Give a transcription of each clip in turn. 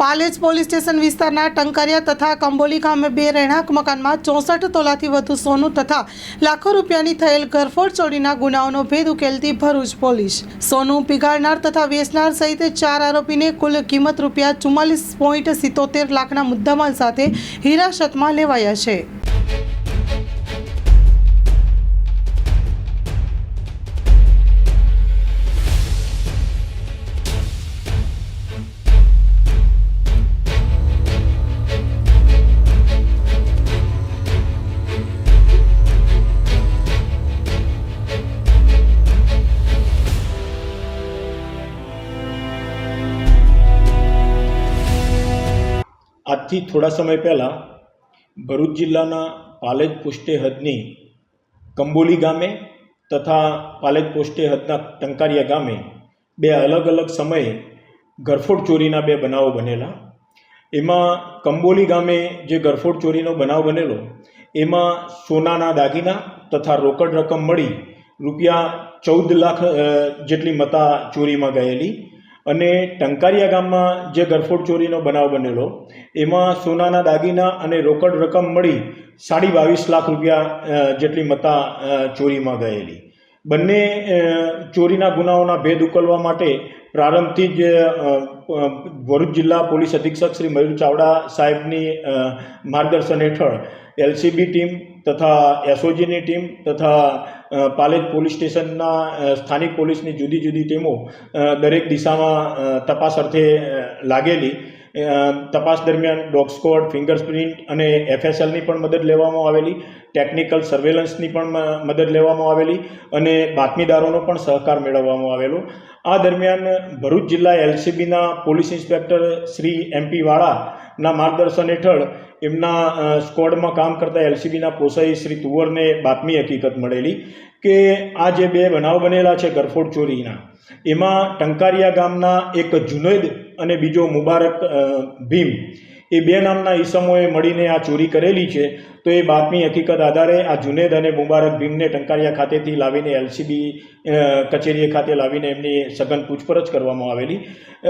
Palej police station વિસ્તારના ટંકારિયા તથા કંબોલી ગામે બે રહેણાંક મકાનમાં ચોસઠ તોલાથી વધુ સોનું તથા લાખો રૂપિયાની થયેલ ઘરફોડ ચોરીના ગુનાઓનો ભેદ ઉકેલતી ભરૂચ પોલીસ. સોનું પીગાળનાર તથા વેચનાર સહિત ચાર આરોપીને કુલ કિંમત રૂપિયા ચુમ્માલીસ પોઈન્ટ સિત્તોતેર લાખના મુદ્દામાલ સાથે હિરાસતમાં લેવાયા છે. આજથી થોડા સમય પહેલાં ભરૂચ જિલ્લાના પાલેજ પોસ્ટે હદની કંબોલી ગામે તથા પાલેજ પોસ્ટે હદના ટંકારિયા ગામે બે અલગ અલગ સમયે ગરફોડ ચોરીના બે બનાવો બનેલા. એમાં કંબોલી ગામે જે ગરફોડ ચોરીનો બનાવ બનેલો, એમાં સોનાના દાગીના તથા રોકડ રકમ મળી રૂપિયા ચૌદ લાખ જેટલી મતા ચોરીમાં ગયેલી. અને ટંકારિયા ગામમાં જે ગરફોડ ચોરીનો બનાવ બનેલો, એમાં સોનાના દાગીના અને રોકડ રકમ મળી સાડી બાવીસ લાખ રૂપિયા જેટલી મતા ચોરીમાં ગયેલી. બંને ચોરીના ગુનાઓના ભેદ ઉકલવા માટે પ્રારંભથી જ ભરૂચ જિલ્લા પોલીસ અધિક્ષક શ્રી મયુર ચાવડા સાહેબની માર્ગદર્શન હેઠળ એલસીબી ટીમ તથા એસઓજીની ટીમ તથા પાલેજ પોલીસ સ્ટેશનના સ્થાનિક પોલીસની જુદી જુદી ટીમો દરેક દિશામાં તપાસ અર્થે લાગેલી. તપાસ દરમિયાન ડોગ સ્કોડ ફિંગરપ્રિન્ટ અને એફએસએલની પણ મદદ લેવામાં આવેલી, ટેકનિકલ સર્વેલન્સની પણ મદદ લેવામાં આવેલી અને બાતમીદારોનો પણ સહકાર મેળવવામાં આવેલો. આ દરમિયાન ભરૂચ જિલ્લા એલસીબીના police inspector Shri M P વાળાના માર્ગદર્શન હેઠળ એમના સ્કોડમાં કામ કરતા એલસીબીના પોસાઈ શ્રી તુવરને બાતમી હકીકત મળેલી કે આ જે બે બનાવ બનેલા છે ગરફોડ ચોરીના, એમાં ટંકારિયા ગામના એક જુનૈદ અને બીજો મુબારક ભીમ. એ બે નામના ઈસમોએ મળીને આ ચોરી કરેલી છે. તો એ બાતમી હકીકત આધારે આ જુનેદ અને મુબારક ભીમને ટંકારિયા ખાતેથી લાવીને એલસીબી કચેરી ખાતે લાવીને એમની સઘન પૂછપરછ કરવામાં આવેલી.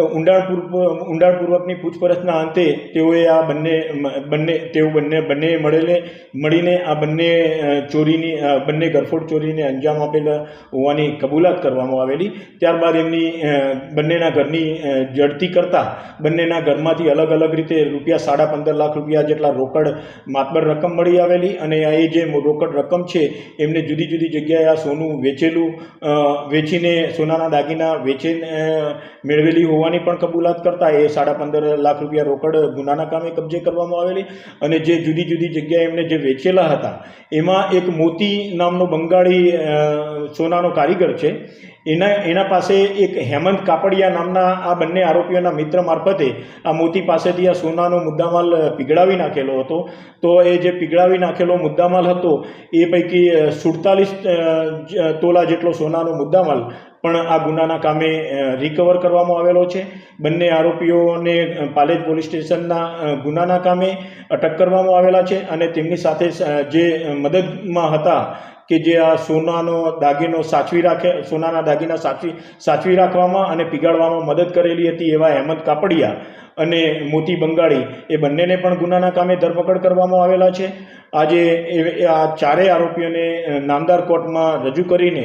ઊંડાણપૂર્વક ઊંડાણપૂર્વકની પૂછપરછના અંતે તેઓએ આ બંને બંને, તેઓ બંને બંને મળેલે, મળીને આ બંને ચોરીની બંને ગરફોડ ચોરીને અંજામ આપેલા હોવાની કબૂલાત કરવામાં આવેલી. ત્યારબાદ એમની બંનેના ઘરની જડતી કરતાં બંનેના ઘરમાંથી અલગ અલગ રીતે રૂપિયા સાડા પંદર લાખ રૂપિયા જેટલા રોકડ, માતબર રકમ મળી આવેલી અને આ એ જે રોકડ રકમ છે, એમને જુદી જુદી જગ્યાએ આ સોનું વેચેલું વેચીને સોનાના દાગીના વેચીને મેળવેલી હોવાની પણ કબૂલાત કરતા એ સાડા પંદર લાખ રૂપિયા રોકડ ગુનાના કામે કબજે કરવામાં આવેલી અને જે જુદી જુદી જગ્યાએ એમને જે વેચેલા હતા, એમાં એક મોતી નામનો બંગાળી સોનાનો કારીગર છે. એના એના પાસે એક હેમંત કાપડિયા નામના આ બંને આરોપીઓના મિત્ર મારફતે આ મોતી પાસેથી આ સોનાનો મુદ્દામાલ પીગળાવી નાખેલો હતો. તો એ જે પીગળાવી નાખેલો મુદ્દામાલ હતો, એ પૈકી સુડતાલીસ તોલા જેટલો સોનાનો મુદ્દામાલ પણ આ ગુનાના કામે રિકવર કરવામાં આવેલો છે. બંને આરોપીઓને પાલેજ પોલીસ સ્ટેશનના ગુનાના કામે અટક કરવામાં આવેલા છે અને તેમની સાથે જે મદદમાં હતા કે જે આ સોનાનો દાગીનો સાચવી રાખે, સોનાના દાગીના સાચવી સાચવી રાખવામાં અને પીગાળવામાં મદદ કરેલી હતી એવા અહેમદ કાપડિયા અને મોતી બંગાળી એ બંનેને પણ ગુનાના કામે ધરપકડ કરવામાં આવેલા છે. આજે આ ચારેય આરોપીઓને નામદાર કોર્ટમાં રજૂ કરીને